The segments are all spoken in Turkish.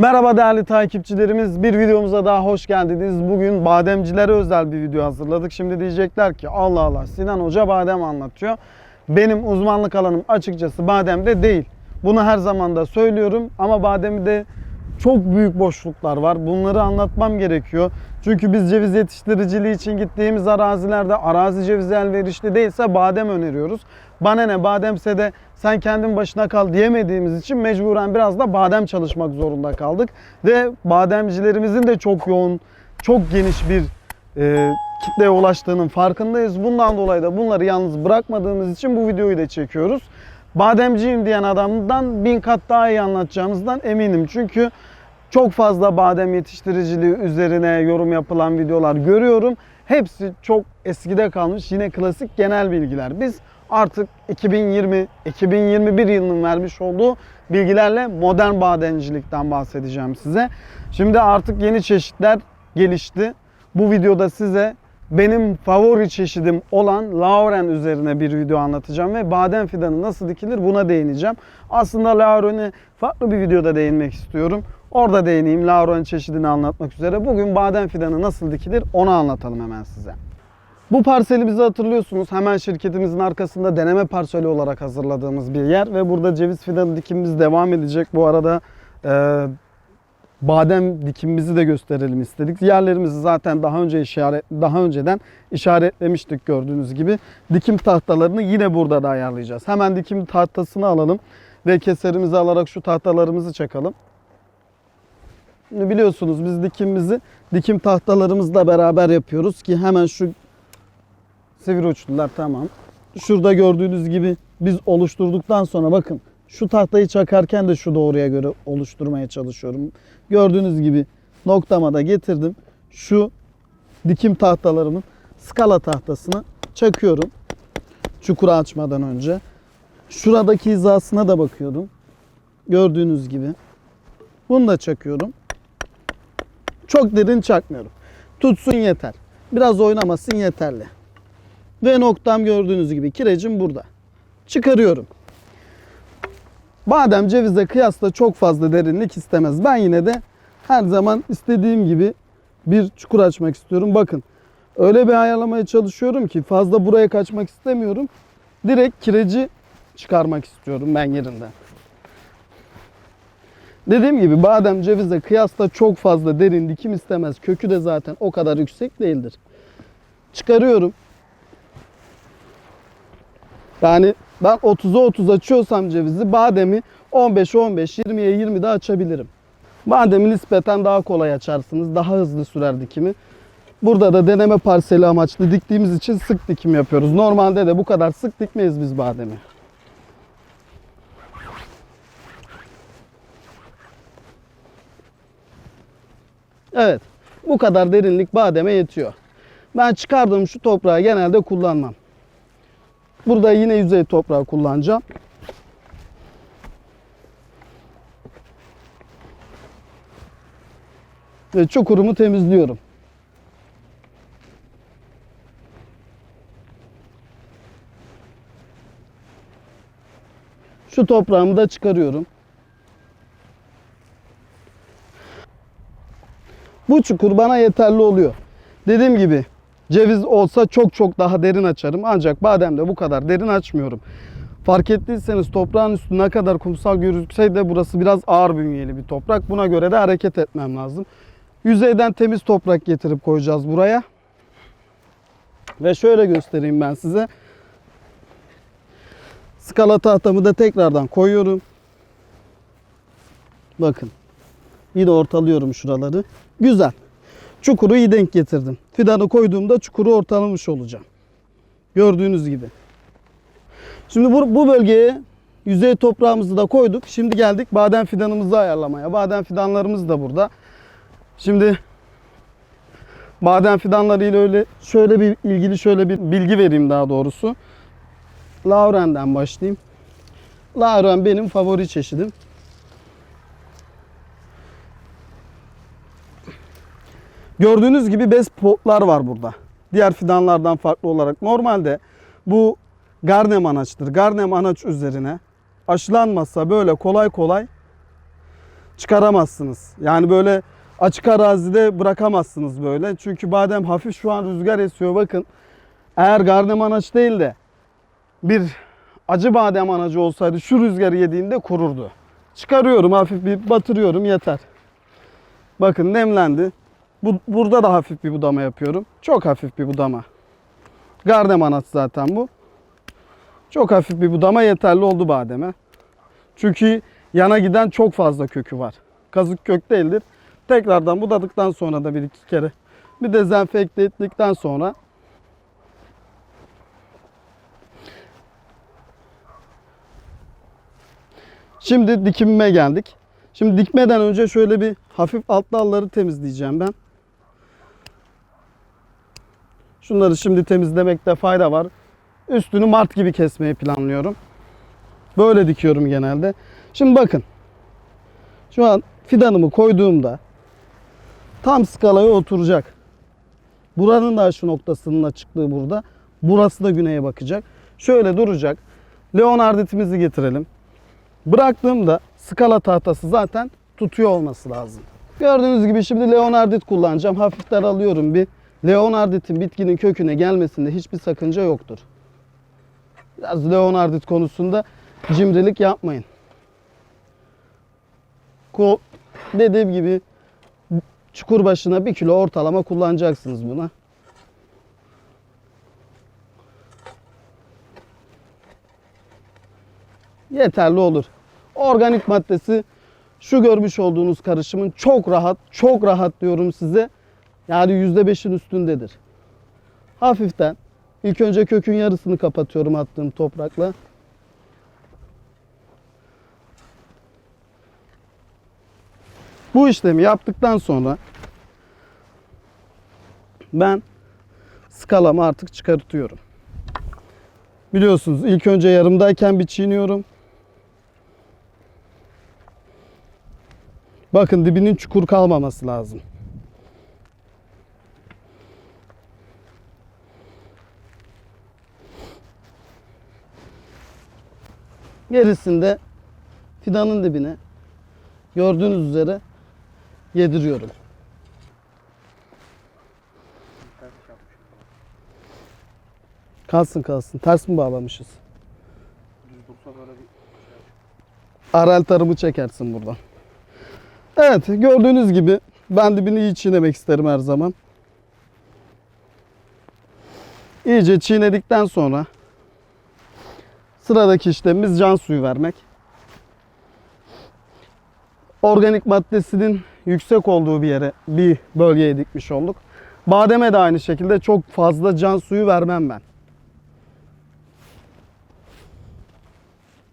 Merhaba değerli takipçilerimiz. Bir videomuza daha hoş geldiniz. Bugün bademcilere özel bir video hazırladık. Şimdi diyecekler ki Allah Allah Sinan Hoca badem anlatıyor. Benim uzmanlık alanım açıkçası bademde değil. Bunu her zaman da söylüyorum ama bademde çok büyük boşluklar var. Bunları anlatmam gerekiyor. Çünkü biz ceviz yetiştiriciliği için gittiğimiz arazilerde arazi cevizi elverişli değilse badem öneriyoruz. Bana ne bademse de sen kendin başına kal diyemediğimiz için mecburen biraz da badem çalışmak zorunda kaldık. Ve bademcilerimizin de çok yoğun, çok geniş bir e, kitleye ulaştığının farkındayız. Bundan dolayı da bunları yalnız bırakmadığımız için bu videoyu da çekiyoruz. Bademciyim diyen adamdan bin kat daha iyi anlatacağımızdan eminim. Çünkü çok fazla badem yetiştiriciliği üzerine yorum yapılan videolar görüyorum. Hepsi çok eskide kalmış yine klasik genel bilgiler. Biz artık 2020 2021 yılının vermiş olduğu bilgilerle modern bademcilikten bahsedeceğim size. Şimdi artık yeni çeşitler gelişti. Bu videoda size benim favori çeşidim olan Lauren üzerine bir video anlatacağım ve badem fidanı nasıl dikilir buna değineceğim. Aslında Lauren'i farklı bir videoda değinmek istiyorum. Orada değineyim Lauren çeşidini anlatmak üzere. Bugün badem fidanı nasıl dikilir onu anlatalım hemen size. Bu parselimizi hatırlıyorsunuz. Hemen şirketimizin arkasında deneme parseli olarak hazırladığımız bir yer ve burada ceviz fidanı dikimimiz devam edecek. Bu arada e, badem dikimimizi de gösterelim istedik. Yerlerimizi zaten daha önce işaret daha önceden işaretlemiştik gördüğünüz gibi. Dikim tahtalarını yine burada da ayarlayacağız. Hemen dikim tahtasını alalım ve keserimizi alarak şu tahtalarımızı çakalım. Biliyorsunuz biz dikimimizi dikim tahtalarımızla beraber yapıyoruz ki hemen şu sivri uçlular tamam. Şurada gördüğünüz gibi biz oluşturduktan sonra bakın şu tahtayı çakarken de şu doğruya göre oluşturmaya çalışıyorum. Gördüğünüz gibi noktama da getirdim. Şu dikim tahtalarımın skala tahtasını çakıyorum. Çukuru açmadan önce. Şuradaki hizasına da bakıyordum. Gördüğünüz gibi. Bunu da çakıyorum. Çok derin çakmıyorum. Tutsun yeter. Biraz oynamasın yeterli. Ve noktam gördüğünüz gibi kirecim burada. Çıkarıyorum. Badem cevize kıyasla çok fazla derinlik istemez. Ben yine de her zaman istediğim gibi bir çukur açmak istiyorum. Bakın öyle bir ayarlamaya çalışıyorum ki fazla buraya kaçmak istemiyorum. Direkt kireci çıkarmak istiyorum ben yerinden. Dediğim gibi badem cevize kıyasla çok fazla derin dikim istemez. Kökü de zaten o kadar yüksek değildir. Çıkarıyorum. Yani ben 30'a 30 açıyorsam cevizi bademi 15'e 15, 20'ye 20 de açabilirim. Bademi nispeten daha kolay açarsınız. Daha hızlı sürer dikimi. Burada da deneme parseli amaçlı diktiğimiz için sık dikim yapıyoruz. Normalde de bu kadar sık dikmeyiz biz bademi. Evet. Bu kadar derinlik bademe yetiyor. Ben çıkardığım şu toprağı genelde kullanmam. Burada yine yüzey toprağı kullanacağım. Ve çukurumu temizliyorum. Şu toprağımı da çıkarıyorum. Bu çukur bana yeterli oluyor. Dediğim gibi ceviz olsa çok çok daha derin açarım. Ancak bademde bu kadar derin açmıyorum. Fark ettiyseniz toprağın üstü ne kadar kumsal gözükse de burası biraz ağır bünyeli bir toprak. Buna göre de hareket etmem lazım. Yüzeyden temiz toprak getirip koyacağız buraya. Ve şöyle göstereyim ben size. Skala tahtamı da tekrardan koyuyorum. Bakın. Yine ortalıyorum şuraları. Güzel. Çukuru iyi denk getirdim. Fidanı koyduğumda çukuru ortalamış olacağım. Gördüğünüz gibi. Şimdi bu, bu bölgeye yüzey toprağımızı da koyduk. Şimdi geldik badem fidanımızı ayarlamaya. Badem fidanlarımız da burada. Şimdi badem fidanları ile öyle şöyle bir ilgili şöyle bir bilgi vereyim daha doğrusu. Lauren'den başlayayım. Lauren benim favori çeşidim. Gördüğünüz gibi bez potlar var burada. Diğer fidanlardan farklı olarak. Normalde bu garnem anaçtır. Garnem anaç üzerine aşılanmazsa böyle kolay kolay çıkaramazsınız. Yani böyle açık arazide bırakamazsınız böyle. Çünkü badem hafif şu an rüzgar esiyor bakın. Eğer garnem anaç değil de bir acı badem anacı olsaydı şu rüzgarı yediğinde kururdu. Çıkarıyorum hafif bir batırıyorum yeter. Bakın nemlendi. Bu, burada da hafif bir budama yapıyorum. Çok hafif bir budama. Gardem anaç zaten bu. Çok hafif bir budama yeterli oldu bademe. Çünkü yana giden çok fazla kökü var. Kazık kök değildir. Tekrardan budadıktan sonra da bir iki kere bir dezenfekte ettikten sonra Şimdi dikimime geldik. Şimdi dikmeden önce şöyle bir hafif alt dalları temizleyeceğim ben. Şunları şimdi temizlemekte fayda var. Üstünü mart gibi kesmeyi planlıyorum. Böyle dikiyorum genelde. Şimdi bakın. Şu an fidanımı koyduğumda tam skalaya oturacak. Buranın da şu noktasının açıklığı burada. Burası da güneye bakacak. Şöyle duracak. Leonarditimizi getirelim. Bıraktığımda skala tahtası zaten tutuyor olması lazım. Gördüğünüz gibi şimdi Leonardit kullanacağım. Hafif daralıyorum bir. Leonardit'in bitkinin köküne gelmesinde hiçbir sakınca yoktur. Biraz Leonardit konusunda cimrilik yapmayın. Dediğim gibi çukur başına bir kilo ortalama kullanacaksınız buna. Yeterli olur. Organik maddesi şu görmüş olduğunuz karışımın çok rahat, çok rahat diyorum size. Yani %5'in üstündedir. Hafiften ilk önce kökün yarısını kapatıyorum attığım toprakla. Bu işlemi yaptıktan sonra ben skalamı artık çıkartıyorum. Biliyorsunuz ilk önce yarımdayken bir çiğniyorum. Bakın dibinin çukur kalmaması lazım. Gerisinde fidanın dibine gördüğünüz üzere yediriyorum. Kalsın kalsın. Ters mi bağlamışız? Arel tarımı çekersin buradan. Evet gördüğünüz gibi ben dibini iyi çiğnemek isterim her zaman. İyice çiğnedikten sonra sıradaki işlemimiz can suyu vermek. Organik maddesinin yüksek olduğu bir yere, bir bölgeye dikmiş olduk. Bademe de aynı şekilde çok fazla can suyu vermem ben.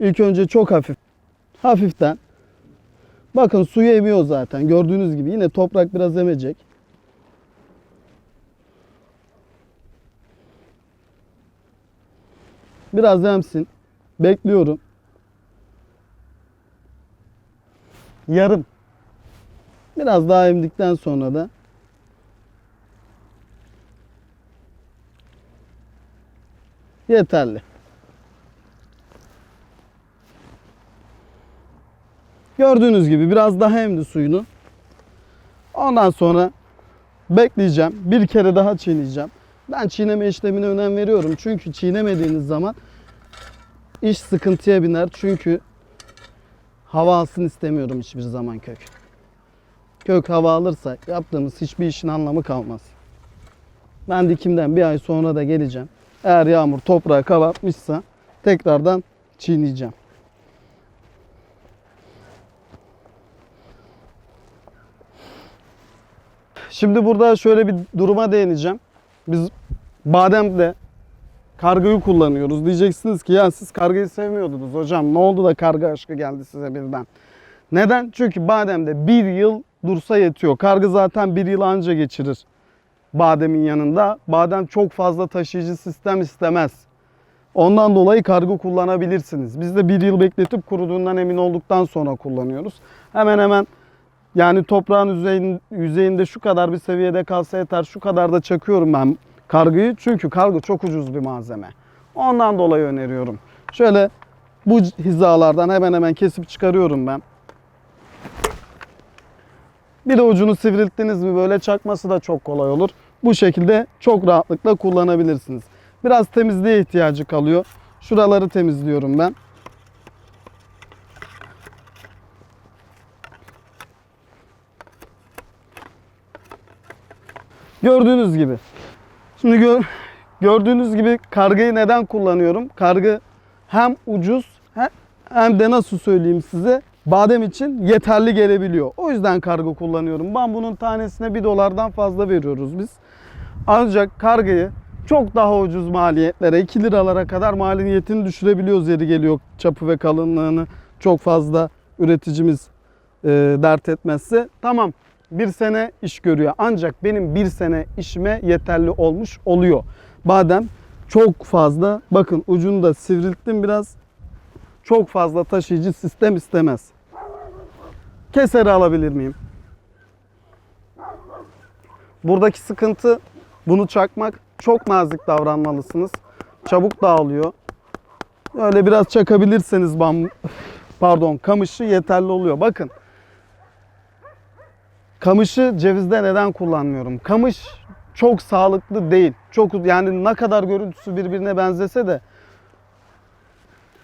İlk önce çok hafif, hafiften Bakın suyu emiyor zaten. Gördüğünüz gibi yine toprak biraz emecek. Biraz emsin. Bekliyorum. Yarım. Biraz daha emdikten sonra da yeterli. Gördüğünüz gibi biraz daha emdi suyunu. Ondan sonra bekleyeceğim. Bir kere daha çiğneyeceğim. Ben çiğneme işlemine önem veriyorum. Çünkü çiğnemediğiniz zaman iş sıkıntıya biner. Çünkü hava alsın istemiyorum hiçbir zaman kök. Kök hava alırsa yaptığımız hiçbir işin anlamı kalmaz. Ben dikimden bir ay sonra da geleceğim. Eğer yağmur toprağı kapatmışsa tekrardan çiğneyeceğim. Şimdi burada şöyle bir duruma değineceğim. Biz bademde kargayı kullanıyoruz. Diyeceksiniz ki ya siz kargayı sevmiyordunuz hocam. Ne oldu da karga aşkı geldi size birden? Neden? Çünkü bademde bir yıl dursa yetiyor. Kargı zaten bir yıl anca geçirir bademin yanında. Badem çok fazla taşıyıcı sistem istemez. Ondan dolayı kargı kullanabilirsiniz. Biz de bir yıl bekletip kuruduğundan emin olduktan sonra kullanıyoruz. Hemen hemen yani toprağın yüzeyin, yüzeyinde şu kadar bir seviyede kalsa yeter. Şu kadar da çakıyorum ben kargıyı. Çünkü kargı çok ucuz bir malzeme. Ondan dolayı öneriyorum. Şöyle bu hizalardan hemen hemen kesip çıkarıyorum ben. Bir de ucunu sivrilttiniz mi böyle çakması da çok kolay olur. Bu şekilde çok rahatlıkla kullanabilirsiniz. Biraz temizliğe ihtiyacı kalıyor. Şuraları temizliyorum ben. Gördüğünüz gibi. Şimdi gör, gördüğünüz gibi kargıyı neden kullanıyorum? Kargı hem ucuz he- hem de nasıl söyleyeyim size badem için yeterli gelebiliyor. O yüzden kargı kullanıyorum. Bambunun tanesine 1 dolardan fazla veriyoruz biz. Ancak kargıyı çok daha ucuz maliyetlere 2 liralara kadar maliyetini düşürebiliyoruz yeri geliyor çapı ve kalınlığını çok fazla üreticimiz e, dert etmezse tamam bir sene iş görüyor. Ancak benim bir sene işime yeterli olmuş oluyor. Badem çok fazla bakın ucunu da sivrilttim biraz. Çok fazla taşıyıcı sistem istemez. Keseri alabilir miyim? Buradaki sıkıntı bunu çakmak. Çok nazik davranmalısınız. Çabuk dağılıyor. Öyle biraz çakabilirseniz bam pardon kamışı yeterli oluyor. Bakın Kamışı cevizde neden kullanmıyorum? Kamış çok sağlıklı değil. Çok yani ne kadar görüntüsü birbirine benzese de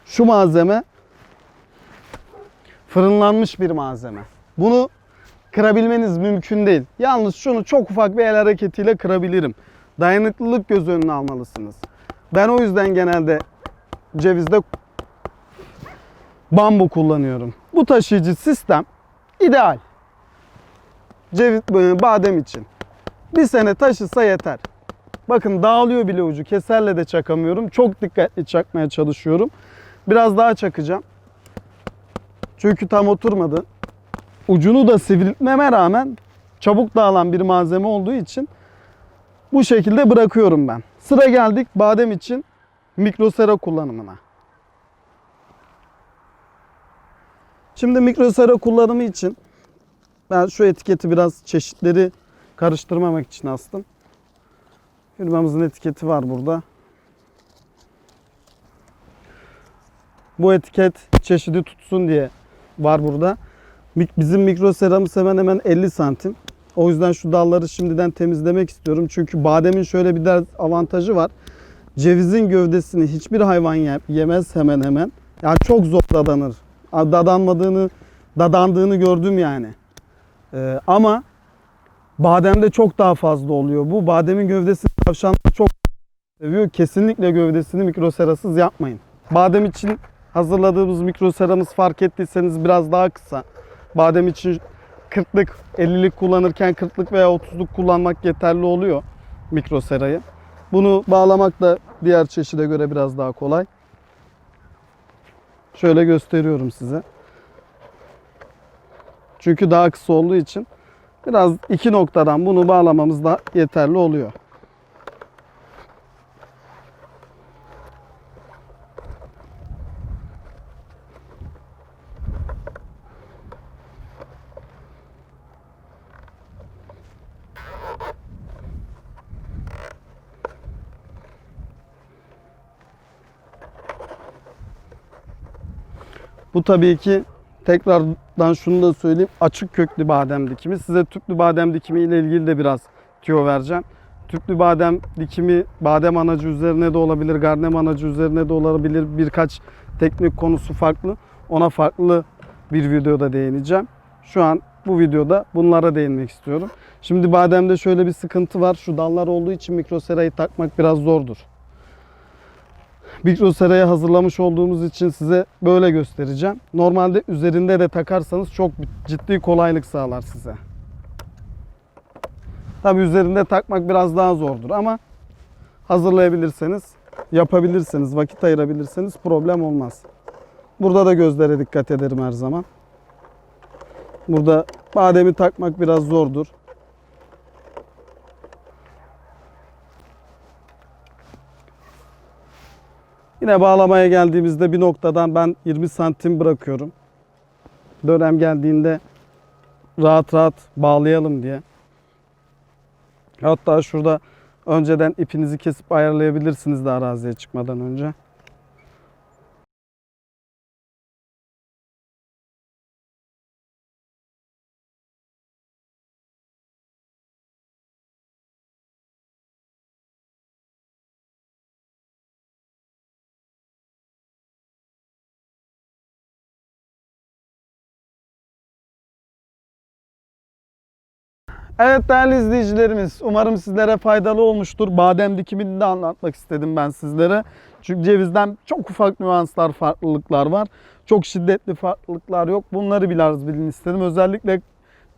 şu malzeme fırınlanmış bir malzeme. Bunu kırabilmeniz mümkün değil. Yalnız şunu çok ufak bir el hareketiyle kırabilirim. Dayanıklılık göz önüne almalısınız. Ben o yüzden genelde cevizde bambu kullanıyorum. Bu taşıyıcı sistem ideal ceviz, e, badem için. Bir sene taşısa yeter. Bakın dağılıyor bile ucu. Keserle de çakamıyorum. Çok dikkatli çakmaya çalışıyorum. Biraz daha çakacağım. Çünkü tam oturmadı. Ucunu da sivriltmeme rağmen çabuk dağılan bir malzeme olduğu için bu şekilde bırakıyorum ben. Sıra geldik badem için mikrosera kullanımına. Şimdi mikrosera kullanımı için ben şu etiketi biraz çeşitleri karıştırmamak için astım. Firmamızın etiketi var burada. Bu etiket çeşidi tutsun diye var burada. Bizim mikro seramız hemen hemen 50 santim. O yüzden şu dalları şimdiden temizlemek istiyorum. Çünkü bademin şöyle bir avantajı var. Cevizin gövdesini hiçbir hayvan ye- yemez hemen hemen. Yani çok zor dadanır. Dadanmadığını, dadandığını gördüm yani. Ee, ama bademde çok daha fazla oluyor. Bu bademin gövdesini tavşanlar çok seviyor. Kesinlikle gövdesini mikroserasız yapmayın. Badem için hazırladığımız mikroseramız fark ettiyseniz biraz daha kısa. Badem için 40'lık, 50'lik kullanırken 40'lık veya 30'luk kullanmak yeterli oluyor mikroserayı. Bunu bağlamak da diğer çeşide göre biraz daha kolay. Şöyle gösteriyorum size. Çünkü daha kısa olduğu için biraz iki noktadan bunu bağlamamız da yeterli oluyor. Bu tabii ki tekrardan şunu da söyleyeyim. Açık köklü badem dikimi. Size tüplü badem dikimi ile ilgili de biraz tüyo vereceğim. Tüplü badem dikimi badem anacı üzerine de olabilir, gardem anacı üzerine de olabilir. Birkaç teknik konusu farklı. Ona farklı bir videoda değineceğim. Şu an bu videoda bunlara değinmek istiyorum. Şimdi bademde şöyle bir sıkıntı var. Şu dallar olduğu için mikroserayı takmak biraz zordur mikroseraya hazırlamış olduğumuz için size böyle göstereceğim. Normalde üzerinde de takarsanız çok ciddi kolaylık sağlar size. Tabi üzerinde takmak biraz daha zordur ama hazırlayabilirseniz, yapabilirseniz, vakit ayırabilirseniz problem olmaz. Burada da gözlere dikkat ederim her zaman. Burada bademi takmak biraz zordur. Yine bağlamaya geldiğimizde bir noktadan ben 20 santim bırakıyorum. Dönem geldiğinde rahat rahat bağlayalım diye. Hatta şurada önceden ipinizi kesip ayarlayabilirsiniz de araziye çıkmadan önce. Evet değerli izleyicilerimiz umarım sizlere faydalı olmuştur. Badem dikimini de anlatmak istedim ben sizlere. Çünkü cevizden çok ufak nüanslar, farklılıklar var. Çok şiddetli farklılıklar yok. Bunları biraz bilin istedim. Özellikle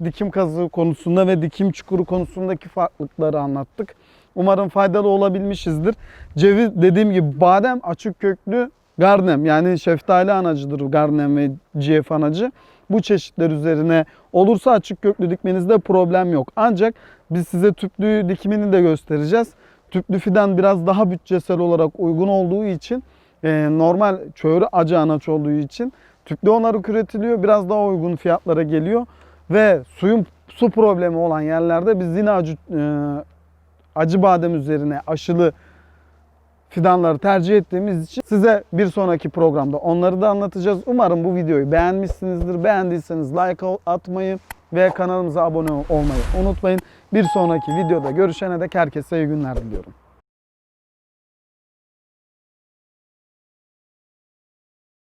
dikim kazığı konusunda ve dikim çukuru konusundaki farklılıkları anlattık. Umarım faydalı olabilmişizdir. Ceviz dediğim gibi badem açık köklü garnem yani şeftali anacıdır garnem ve ciyef anacı. Bu çeşitler üzerine olursa açık köklü dikmenizde problem yok. Ancak biz size tüplü dikimini de göstereceğiz. Tüplü fidan biraz daha bütçesel olarak uygun olduğu için e, normal çöğrü acı anaç olduğu için tüplü onarık üretiliyor. Biraz daha uygun fiyatlara geliyor. Ve suyun su problemi olan yerlerde biz yine acı, e, acı badem üzerine aşılı fidanları tercih ettiğimiz için size bir sonraki programda onları da anlatacağız. Umarım bu videoyu beğenmişsinizdir. Beğendiyseniz like atmayı ve kanalımıza abone olmayı unutmayın. Bir sonraki videoda görüşene dek herkese iyi günler diliyorum.